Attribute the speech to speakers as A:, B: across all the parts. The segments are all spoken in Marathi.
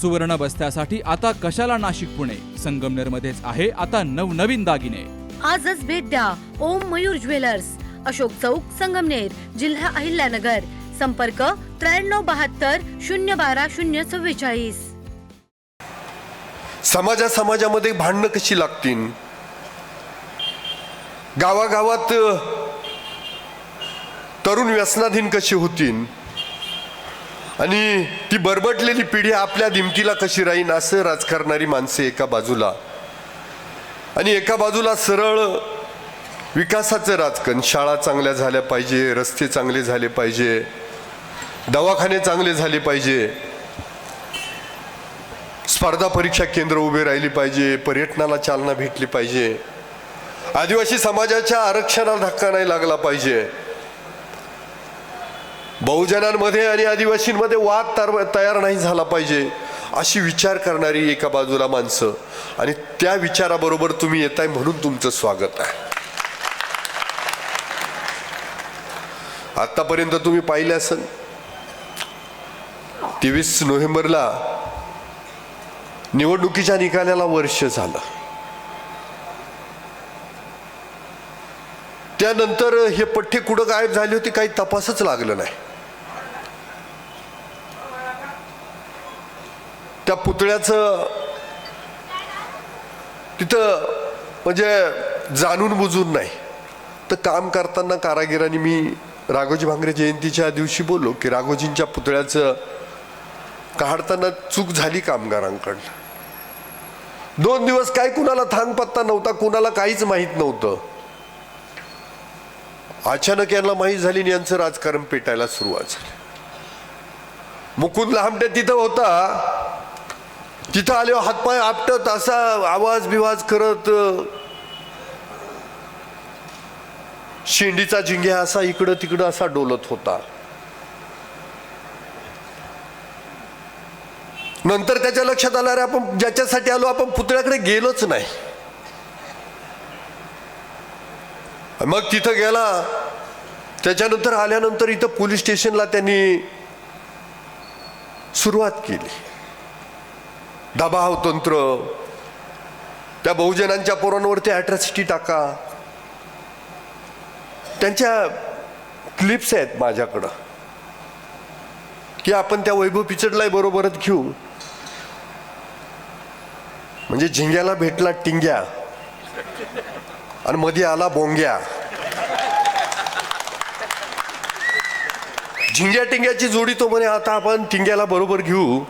A: सुवर्ण बस्त्यासाठी आता कशाला नाशिक पुणे? संगमनेर मध्येच आहे आता नवनवीन दागिने.
B: आजच भेट द्या ओम मयूर ज्वेलर्स. अशोक चौक संगमनेर जिल्हा अहिल्यानगर. संपर्क त्र्याण्णव बहात्तर शून्य बारा शून्य चव्वेचाळीस.
C: समाजा समाजामध्ये भांडणं कशी लागतील? गावागावात तरुण व्यसनाधीन कशी होतील? आणि ती बरबटलेली पिढी आपल्या दिमतीला कशी राहीन असं राजकारणारी माणसे एका बाजूला. आणि एका बाजूला सरळ विकासाचं राजकारण शाळा चांगल्या झाल्या पाहिजे रस्ते चांगले झाले पाहिजे दवाखाने चांगले झाले पाहिजे स्पर्धा परीक्षा केंद्र उभे राहिली पाहिजे पर्यटनाला चालना भेटली पाहिजे आदिवासी समाजाच्या आरक्षणाला धक्का नाही लागला पाहिजे. बहुजनांमध्ये आणि आदिवासींमध्ये वाद तर तयार नाही झाला पाहिजे अशी विचार करणारी एका बाजूला माणसं. आणि त्या विचाराबरोबर तुम्ही येत आहे म्हणून तुमचं स्वागत आहे. आत्तापर्यंत तुम्ही पाहिले असेल. तेवीस नोव्हेंबरला निवडणुकीच्या निकालाला वर्ष झालं. त्यानंतर हे पठ्ठे कुठं गायब झाले होते काही तपासच लागलं नाही. त्या पुतळ्याचं तिथं म्हणजे जाणून बुजून नाही. तर काम करताना कारागिरांनी मी राघोजी भांगरे जयंतीच्या दिवशी बोललो की राघोजींच्या पुतळ्याचं काढताना चूक झाली कामगारांकडनं. दोन दिवस काय कुणाला थांग पत्ता नव्हता कुणाला काहीच माहीत नव्हतं. अचानक यांना माहीत झाली आणि यांचं राजकारण पेटायला सुरुवात झाली. मुकुंद लांबटे तिथं होता. तिथं आले हातपाय आपटत असा आवाज बिवाज करत शेंडीचा झिंगे असा इकडं तिकडं असा डोलत होता. नंतर त्याच्या लक्षात आलं अरे आपण ज्याच्यासाठी आलो आपण पुतळ्याकडे गेलोच नाही. मग तिथं गेला. त्याच्यानंतर आल्यानंतर इथं पोलीस स्टेशनला त्यांनी सुरुवात केली. दबाव तंत्र. त्या बहुजनांच्या पोरांवरती अट्रॅसिटी टाका. त्यांच्या क्लिप्स आहेत माझ्याकडं. की आपण त्या वैभव पिचडलाय बरोबरच घेऊ. म्हणजे झिंग्याला भेटला टिंग्या. आणि मध्ये आला बोंग्या. झिंग्या टिंग्याची जोडी तो म्हणे आता आपण टिंग्याला बरोबर घेऊ.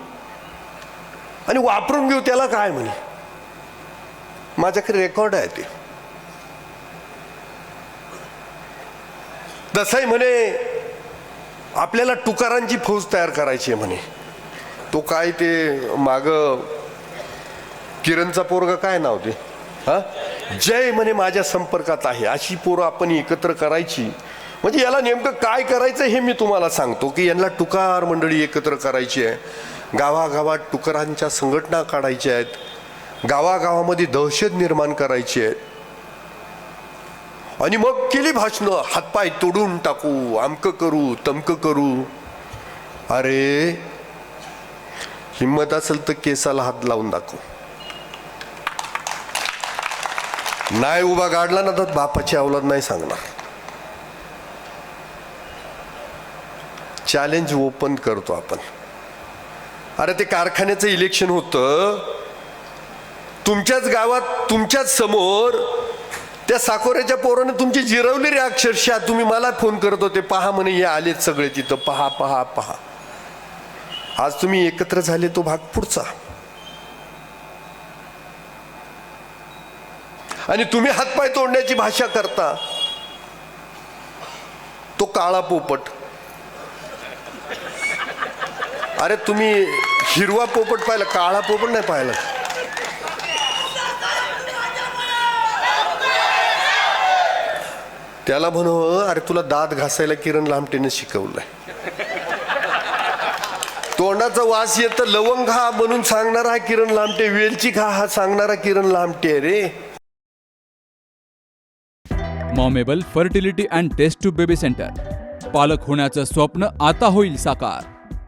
C: आणि वापरून घेऊ त्याला काय म्हणे? माझ्याकडे रेकॉर्ड आहे ते. तसंही म्हणे आपल्याला तुकारांची फौज तयार करायची आहे म्हणे. तो काय ते माग किरणचा पोरगा काय नाव ते? हा? जय म्हणे माझ्या संपर्कात आहे. अशी पोरं आपण एकत्र करायची. म्हणजे याला नेमकं काय करायचं हे मी तुम्हाला सांगतो की यांना टुकार मंडळी एकत्र करायची आहे. गावागावात टुकरांच्या संघटना काढायच्या आहेत. गावागावामध्ये दहशत निर्माण करायची आहे आणि मग केली भाषणं हातपाय तोडून टाकू आमकं करू तमकं करू. अरे हिंमत असेल तर केसाला हात लावून दाखव. नाही उभा गाडला ना तर बापाची अवलाद नाही सांगणार. चॅलेंज ओपन करतो आपण. अरे ते कारखान्याचं इलेक्शन होतं. तुमच्याच गावात तुमच्याच समोर त्या साकोऱ्याच्या पोरानं तुमची जिरवली रे अक्षरशः तुम्ही मला फोन करत होते. पहा म्हणे हे आलेत सगळे तिथं. पहा पहा पहा. आज तुम्ही एकत्र झाले तो भाग पुढचा. आणि तुम्ही हातपाय तोडण्याची भाषा करता. तो काळा पोपट. अरे तुम्ही हिरवा पोपट पाहिला काळा पोपट नाही पाहिला. त्याला म्हण अरे तुला दात घासायला किरण लांबटेने शिकवलंय. तोंडाचा वास येत लवंग खा म्हणून सांगणारा हा किरण लांबटे वेलची खा हा सांगणारा किरण लांबटे रे.
A: Momable fertility and test to baby centre. पालक होण्याचं स्वप्न आता होईल साकार.